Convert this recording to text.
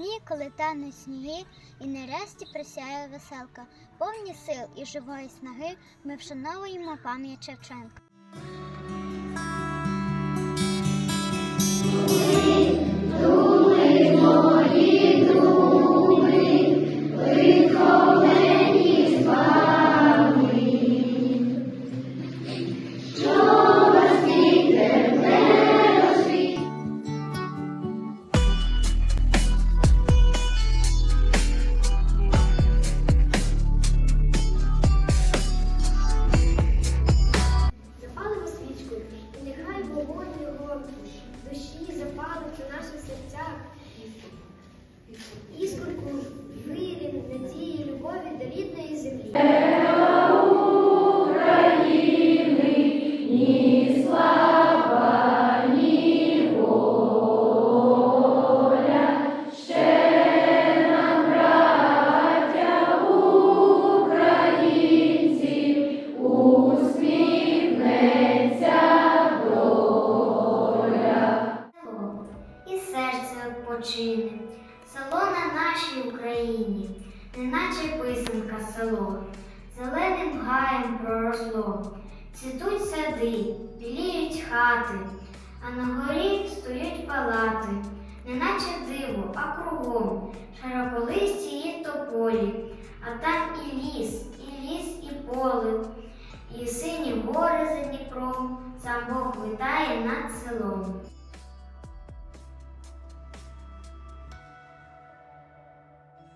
Навесні, коли тануть сніги, і нарешті присяє веселка, повні сил і живої снаги, ми вшановуємо пам'ять Шевченка. Серце село на нашій Україні, неначе писанка село, зеленим гаєм проросло, цвітуть сади, біліють хати, а на горі стоять палати, неначе диво, а кругом широколисті і тополі, а там і ліс, і ліс, і поле, і сині гори за Дніпром, сам Бог витає над селом.